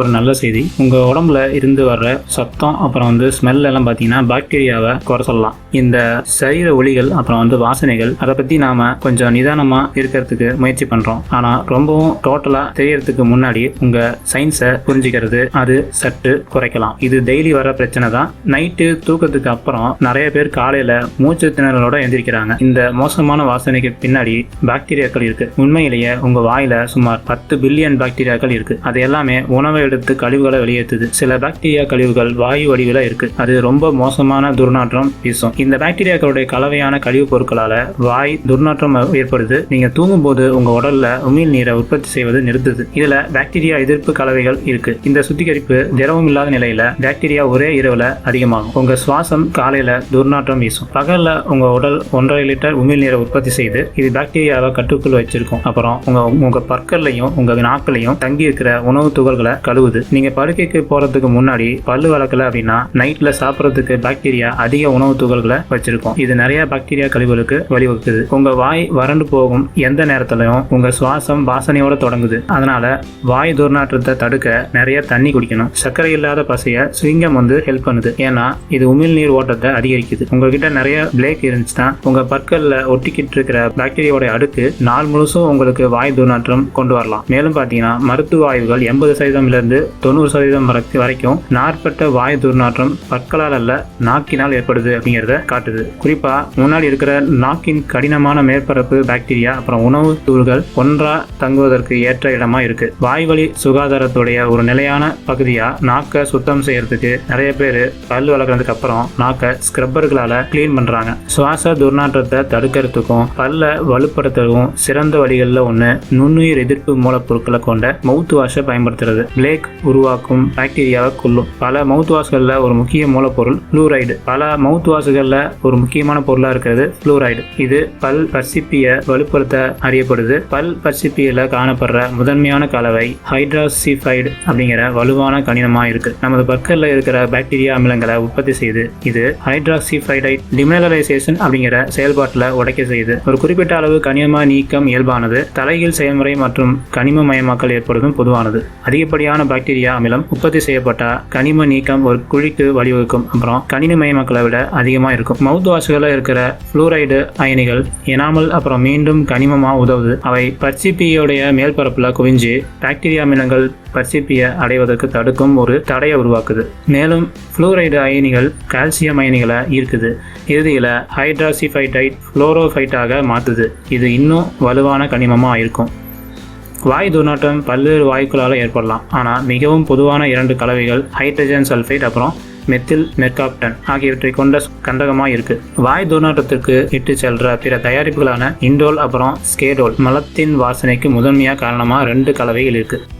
ஒரு நல்ல செய்தி. உங்கள் உடம்புல இருந்து வர்ற சத்தம் அப்புறம் வந்து ஸ்மெல் எல்லாம் பார்த்தீங்கன்னா பாக்டீரியாவை குறை சொல்லலாம். இந்த சரீர ஒளிகள் அப்புறம் வந்து வாசனைகள் அதை பற்றி நாம் கொஞ்சம் நிதானமாக இருக்கிறதுக்கு முயற்சி பண்ணுறோம் ஆனால் ரொம்பவும் டோட்டலாக தெரியறதுக்கு முன்னாடி உங்கள் சயின்ஸை புரிஞ்சுக்கிறது அது சற்று குறைக்கலாம். இது டெய்லி வர பிரச்சனை தான். நைட்டு தூக்கத்துக்கு அப்புறம் நிறைய பேர் காலையில் மூச்சு திணறலோட எந்திரிக்கிறாங்க இந்த மோசமான வாசனைக்கு பின்னாடி பாக்டீரியாக்கள் இருக்குது உண்மையிலேயே உங்கள் வாயில் சுமார் பத்து பில்லியன் பாக்டீரியாக்கள் இருக்குது அது எல்லாமே உணவை எடுத்து கழிவுகளை வெளியேற்றுது. சில பாக்டீரியா கழிவுகள் வாயு வடிவில் இருக்கு. அது ரொம்ப மோசமான துர்நாற்றம் வீசும். இந்த பாக்டீரியாக்களுடைய கலவையான கழிவுப் பொருட்களால வாய் துர்நாற்றம் ஏற்படுது. நீங்க தூங்கும்போது உங்க உடல்ல உமிழ் நீரை உற்பத்தி செய்வது நிறுத்துது. இதுல பாக்டீரியா எதிர்ப்பு கலவைகள் இருக்கு. இந்த சுத்திகரிப்பு திரவம் இல்லாத நிலையில பாக்டீரியா ஒரே இரவுல அதிகமாகும். உங்க சுவாசம் காலையில துர்நாற்றம் வீசும். பகல்ல உங்க உடல் ஒன்றரை லிட்டர் உமிழ் நீரை உற்பத்தி செய்து இது பாக்டீரியாவை கட்டுக்குள் வச்சிருக்கும். அப்புறம் உங்க உங்க பற்கள்லையும் உங்க நாக்களையும் தங்கி இருக்கிற உணவு துகள்களை அறுபது நீங்க படுக்கைக்கு போறதுக்கு முன்னாடி பல்லு வளர்க்கல அப்படின்னா நைட்ல சாப்பிட்றதுக்கு பாக்டீரியா அதிக உணவு துகள்களை வச்சிருக்கும். இது நிறைய பாக்டீரியா கழிவுகளுக்கு வழிவகுக்குது. உங்க வாய் வறண்டு போகும் எந்த நேரத்திலையும் உங்க சுவாசம் வாசனையோட தொடங்குது. அதனால வாய் துர்நாற்றத்தை தடுக்க நிறைய தண்ணி குடிக்கணும். சர்க்கரை இல்லாத பசைய சுவிங்கம் வந்து ஹெல்ப் பண்ணுது. ஏன்னா இது உமிழ்நீர் ஓட்டத்தை அதிகரிக்குது. உங்ககிட்ட நிறைய பிளேக் இருந்துச்சுன்னா உங்க பற்கள்ல ஒட்டிக்கிட்டு இருக்கிற பாக்டீரியாவோட அடுக்கு நாள் முழுசும் உங்களுக்கு வாய் துர்நாற்றம் கொண்டு வரலாம். மேலும் பாத்தீங்கன்னா மருத்துவ ஆய்வுகள் எண்பது சதவீதம்லேருந்து தொண்ணூறு சதவீதம் வரைக்கும் வரைக்கும் நாற்பட்ட வாய் துர்நாற்றம் பற்களால் அல்ல நாக்கினால் ஏற்படுது அப்படிங்கிறத காட்டுது. குறிப்பா முன்னாடி இருக்கிற நாக்கின் கடினமான மேற்பரப்பு பாக்டீரியா அப்புறம் உணவு தூள்கள் ஒன்றா தங்குவதற்கு ஏற்ற இடமா இருக்கு. வாய்வழி சுகாதாரத்துடைய ஒரு நிலையான பகுதியா நாக்கை சுத்தம் செய்யறதுக்கு நிறைய பேர் பல் வளர்க்கறதுக்கு அப்புறம் நாக்கை ஸ்க்ரப்பர்களால க்ளீன் பண்றாங்க. சுவாச துர்நாற்றத்தை தடுக்கிறதுக்கும் பல்ல வலுப்படுத்தவும் சிறந்த வழிகளில் ஒன்று நுண்ணுயிர் எதிர்ப்பு மூலப்பொருட்களை கொண்ட மவுத் வாஷை பயன்படுத்துறது. பிளேக் உருவாக்கும் பாக்டீரியாவை கொல்லும். பல மவுத் வாஷ்களில் ஒரு முக்கிய மூலப்பொருள் ஃப்ளூரைடு. பல மவுத் வாஷ்களில் ஒரு முக்கியமான பொருளாக இருக்கிறது ஃப்ளூரைடு. இது பல் பர்சிப்பியை வலுப்படுத்த அறியப்படுது. பல் பர்சிப்பியில் காணப்படுற முதன்மையான கலவை ஹைட்ராசிஃபைடு அப்படிங்கிற வலுவான கனிமமாக இருக்கு. நமது பற்களில் இருக்கிற பாக்டீரியா அமிலங்களை உற்பத்தி செய்து இது ஹைட்ராசிஃபைடைட் டிமினரலைசேஷன் அப்படிங்கிற செயல்பாட்டில் உடைக்க செய்யுது. ஒரு குறிப்பிட்ட அளவு கனிம நீக்கம் இயல்பானது. தலைகீழ் செயல்முறை மற்றும் கனிமமயமாக்கல் ஏற்படுவதும் பொதுவானது. அதிகப்படியான பாக்டீரியா அமிலம் உற்பத்தி செய்யப்பட்ட கனிம நீக்கம் ஒரு குழிக்கு வழிவகுக்கும். அப்புறம் கனிமமயமாக்கலை விட அதிகமாக இருக்கும். மவுத் வாஷ்களில் இருக்கிற ஃப்ளூரைடு அயனிகள் எனாமல் அப்புறம் மீண்டும் கனிமமாக உதவுது. அவை பர்சிப்பியோடைய மேல்பரப்பில் குவிஞ்சு பாக்டீரியா அமிலங்கள் பர்சிப்பியை அடைவதற்கு தடுக்கும் ஒரு தடையை உருவாக்குது. மேலும் ஃப்ளூரைடு அயனிகள் கால்சியம் அயனிகளை ஈர்க்குது. இறுதியில் ஹைட்ராசிஃபைடைட் ஃப்ளோரோஃபைட்டாக மாற்றுது இது இன்னும் வலுவான கனிமமாக இருக்கும். வாய் துர்நாற்றம் பல்வேறு வாயுக்களால் ஏற்படலாம். ஆனால் மிகவும் பொதுவான இரண்டு கலவைகள் ஹைட்ரஜன் சல்ஃபைட் அப்புறம் மெத்தில் மெர்காப்டன் ஆகியவற்றை கொண்ட கந்தகமாக இருக்கு. வாய் துர்நாற்றத்திற்கு இட்டு செல்ற பிற தயாரிப்புகளான இண்டோல் அப்புறம் ஸ்கேடோல் மலத்தின் வாசனைக்கு முதன்மையாக காரணமாக ரெண்டு கலவைகள் இருக்குது